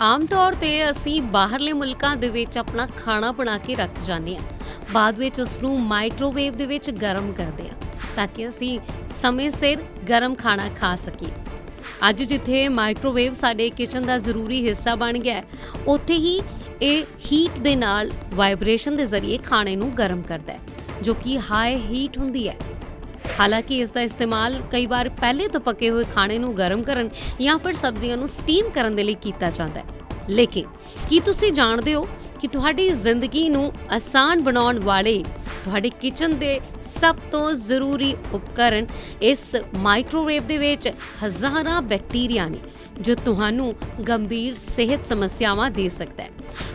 ਆਮ ਤੌਰ ਤੇ ਅਸੀਂ ਬਾਹਰਲੇ ਮੁਲਕਾਂ ਦੇ ਵਿੱਚ ਆਪਣਾ ਖਾਣਾ ਬਣਾ ਕੇ ਰੱਖ ਜਾਂਦੇ ਹਾਂ। ਬਾਅਦ ਵਿੱਚ ਉਸ ਨੂੰ ਮਾਈਕ੍ਰੋਵੇਵ ਦੇ ਵਿੱਚ ਗਰਮ ਕਰਦੇ ਹਾਂ ਤਾਂ ਕਿ ਅਸੀਂ ਸਮੇਂ ਸਿਰ ਗਰਮ ਖਾਣਾ ਖਾ ਸਕੀਏ। ਅੱਜ ਜਿੱਥੇ ਮਾਈਕ੍ਰੋਵੇਵ ਸਾਡੇ ਕਿਚਨ ਦਾ ਜ਼ਰੂਰੀ ਹਿੱਸਾ ਬਣ ਗਿਆ ਹੈ, ਉੱਥੇ ਹੀ ਇਹ ਹੀਟ ਦੇ ਨਾਲ ਵਾਈਬ੍ਰੇਸ਼ਨ ਦੇ ਜ਼ਰੀਏ ਖਾਣੇ ਨੂੰ ਗਰਮ ਕਰਦਾ ਹੈ ਜੋ ਕਿ ਹਾਈ ਹੀਟ ਹੁੰਦੀ ਹੈ। ਹਾਲਾਂਕਿ ਇਸ ਦਾ ਇਸਤੇਮਾਲ ਕਈ ਵਾਰ ਪਹਿਲੇ ਤੋਂ ਪੱਕੇ ਹੋਏ ਖਾਣੇ ਨੂੰ ਗਰਮ ਕਰਨ ਜਾਂ ਫਿਰ ਸਬਜ਼ੀਆਂ ਨੂੰ ਸਟੀਮ ਕਰਨ ਦੇ ਲਈ ਕੀਤਾ ਜਾਂਦਾ ਹੈ। ਲੇਕਿਨ ਕੀ ਤੁਸੀਂ ਜਾਣਦੇ ਹੋ ਕਿ ਤੁਹਾਡੀ ਜ਼ਿੰਦਗੀ ਨੂੰ ਆਸਾਨ ਬਣਾਉਣ ਵਾਲੇ ਤੁਹਾਡੇ ਕਿਚਨ ਦੇ ਸਭ ਤੋਂ ਜ਼ਰੂਰੀ ਉਪਕਰਨ ਇਸ ਮਾਈਕ੍ਰੋਵੇਵ ਦੇ ਵਿੱਚ ਹਜ਼ਾਰਾਂ ਬੈਕਟੀਰੀਆ ਨੇ, ਜੋ ਤੁਹਾਨੂੰ ਗੰਭੀਰ ਸਿਹਤ ਸਮੱਸਿਆਵਾਂ ਦੇ ਸਕਦਾ ਹੈ।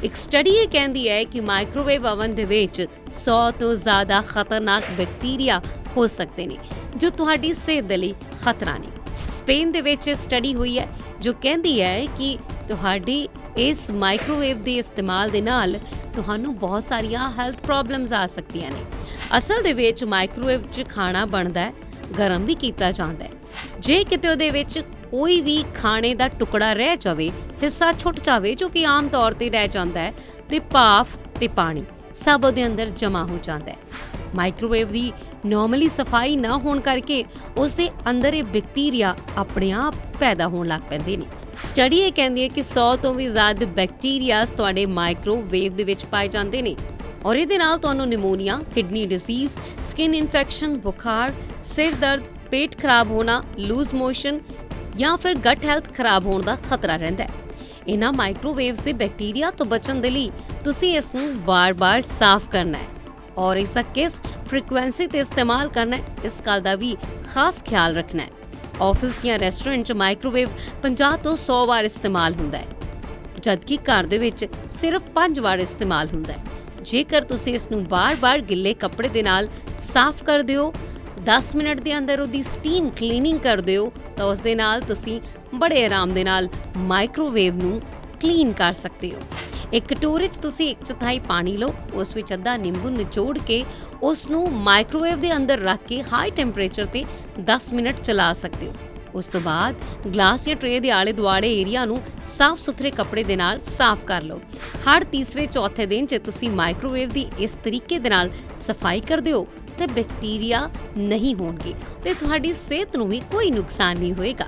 ਇੱਕ ਸਟੱਡੀ ਇਹ ਕਹਿੰਦੀ ਹੈ ਕਿ ਮਾਈਕ੍ਰੋਵੇਵ ਓਵਨ ਦੇ ਵਿੱਚ 100 ਤੋਂ ਜ਼ਿਆਦਾ ਖਤਰਨਾਕ ਬੈਕਟੀਰੀਆ ਹੋ ਸਕਦੇ ਨੇ, ਜੋ ਤੁਹਾਡੀ ਸਿਹਤ ਦੇ ਲਈ ਖਤਰਾ ਨੇ। ਸਪੇਨ ਦੇ ਵਿੱਚ ਸਟੱਡੀ ਹੋਈ ਹੈ, ਜੋ ਕਹਿੰਦੀ ਹੈ ਕਿ ਤੁਹਾਡੀ ਇਸ ਮਾਈਕ੍ਰੋਵੇਵ ਦੇ ਇਸਤੇਮਾਲ ਦੇ ਨਾਲ ਤੁਹਾਨੂੰ ਬਹੁਤ ਸਾਰੀਆਂ ਹੈਲਥ ਪ੍ਰੋਬਲਮਸ ਆ ਸਕਦੀਆਂ ਨੇ। ਅਸਲ ਦੇ ਵਿੱਚ ਮਾਈਕ੍ਰੋਵੇਵ 'ਚ ਖਾਣਾ ਬਣਦਾ ਹੈ, ਗਰਮ ਵੀ ਕੀਤਾ ਜਾਂਦਾ ਹੈ। ਜੇ ਕਿਤੇ ਉਹਦੇ ਵਿੱਚ ਕੋਈ ਵੀ ਖਾਣੇ ਦਾ ਟੁਕੜਾ ਰਹਿ ਜਾਵੇ, ਹਿੱਸਾ ਛੁੱਟ ਜਾਵੇ, ਜੋ ਕਿ ਆਮ ਤੌਰ ਤੇ ਰਹਿ ਜਾਂਦਾ ਹੈ, ਤੇ ਭਾਫ ਤੇ ਪਾਣੀ ਸਭ ਉਹਦੇ ਅੰਦਰ ਜਮਾ ਹੋ ਜਾਂਦਾ ਹੈ। ਮਾਈਕ੍ਰੋਵੇਵ ਦੀ ਨਾਰਮਲੀ ਸਫ਼ਾਈ ਨਾ ਹੋਣ ਕਰਕੇ ਉਸ ਦੇ ਅੰਦਰ ਇਹ ਬੈਕਟੀਰੀਆ ਆਪਣੇ ਆਪ ਪੈਦਾ ਹੋਣ ਲੱਗ ਪੈਂਦੇ ਨੇ। ਸਟੱਡੀ ਇਹ ਕਹਿੰਦੀ ਹੈ ਕਿ 100 ਤੋਂ ਵੀ ਜ਼ਿਆਦਾ ਬੈਕਟੀਰੀਆਸ ਤੁਹਾਡੇ ਮਾਈਕ੍ਰੋਵੇਵ ਦੇ ਵਿੱਚ ਪਾਏ ਜਾਂਦੇ ਨੇ ਔਰ ਇਹਦੇ ਨਾਲ ਤੁਹਾਨੂੰ pneumonia kidney disease skin infection ਬੁਖਾਰ, ਸਿਰ ਦਰਦ, ਪੇਟ ਖਰਾਬ ਹੋਣਾ ਲੂਜ਼ ਮੋਸ਼ਨ ਜਾਂ ਫਿਰ ਗਟ ਹੈਲਥ ਖਰਾਬ ਹੋਣ ਦਾ ਖਤਰਾ ਰਹਿੰਦਾ ਹੈ। ਇਹਨਾਂ ਮਾਈਕ੍ਰੋਵੇਵਸ ਦੇ ਬੈਕਟੀਰੀਆ ਤੋਂ ਬਚਣ ਦੇ ਲਈ ਤੁਸੀਂ ਇਸ ਨੂੰ ਬਾਰ-ਬਾਰ ਸਾਫ਼ ਕਰਨਾ ਹੈ। ਔਰ ਇਸ ਦਾ ਕਿਸ ਫ੍ਰੀਕੁਐਂਸੀ ਤੇ ਇਸਤੇਮਾਲ ਕਰਨਾ ਇਸ ਗੱਲ ਦਾ ਵੀ ਖਾਸ ਖਿਆਲ ਰੱਖਣਾ ਹੈ ਆਫਿਸ ਜਾਂ ਰੈਸਟੋਰੈਂਟ 'ਚ ਮਾਈਕ੍ਰੋਵੇਵ 50 ਤੋਂ 100 ਵਾਰ ਇਸਤੇਮਾਲ ਹੁੰਦਾ ਹੈ ਜਦਕਿ ਘਰ ਦੇ ਵਿੱਚ ਸਿਰਫ 5 ਵਾਰ ਇਸਤੇਮਾਲ ਹੁੰਦਾ ਹੈ ਜੇਕਰ ਤੁਸੀਂ ਇਸ ਨੂੰ ਬਾਰ-ਬਾਰ ਗਿੱਲੇ ਕੱਪੜੇ ਦੇ ਨਾਲ ਸਾਫ਼ ਕਰਦੇ ਹੋ 10 ਮਿੰਟ ਦੇ ਅੰਦਰ ਉਹਦੀ ਸਟੀਮ ਕਲੀਨਿੰਗ ਕਰ ਦਿਓ ਤਾਂ ਉਸ ਦੇ ਨਾਲ ਤੁਸੀਂ ਬੜੇ ਆਰਾਮ ਦੇ ਨਾਲ ਮਾਈਕ੍ਰੋਵੇਵ ਨੂੰ ਕਲੀਨ ਕਰ ਸਕਦੇ ਹੋ ਇੱਕ ਕਟੋਰੇ 'ਚ ਤੁਸੀਂ ਇੱਕ ਚੌਥਾਈ ਪਾਣੀ ਲਓ, ਉਸ ਵਿੱਚ ਅੱਧਾ ਨਿੰਬੂ ਨਿਚੋੜ ਕੇ ਉਸ ਨੂੰ ਮਾਈਕ੍ਰੋਵੇਵ ਦੇ ਅੰਦਰ ਰੱਖ ਕੇ ਹਾਈ ਟੈਂਪਰੇਚਰ ਤੇ 10 ਮਿੰਟ ਚਲਾ ਸਕਦੇ ਹੋ। ਉਸ ਤੋਂ ਬਾਅਦ ਗਲਾਸ ਜਾਂ ਟਰੇ ਦੇ ਆਲੇ ਦੁਆਲੇ ਏਰੀਆ ਨੂੰ ਸਾਫ਼ ਸੁਥਰੇ ਕੱਪੜੇ ਦੇ ਨਾਲ ਸਾਫ਼ ਕਰ ਲਓ। ਹਰ ਤੀਸਰੇ ਚੌਥੇ ਦਿਨ ਜੇ ਤੁਸੀਂ ਮਾਈਕ੍ਰੋਵੇਵ ਦੀ ਇਸ ਤਰੀਕੇ ਦੇ ਨਾਲ ਸਫ਼ਾਈ ਕਰਦੇ ਹੋ, ਤੇ ਬੈਕਟੀਰੀਆ ਨਹੀਂ ਹੋਣਗੇ ਤੇ ਤੁਹਾਡੀ ਸਿਹਤ ਨੂੰ ਵੀ ਕੋਈ ਨੁਕਸਾਨ ਨਹੀਂ ਹੋਏਗਾ।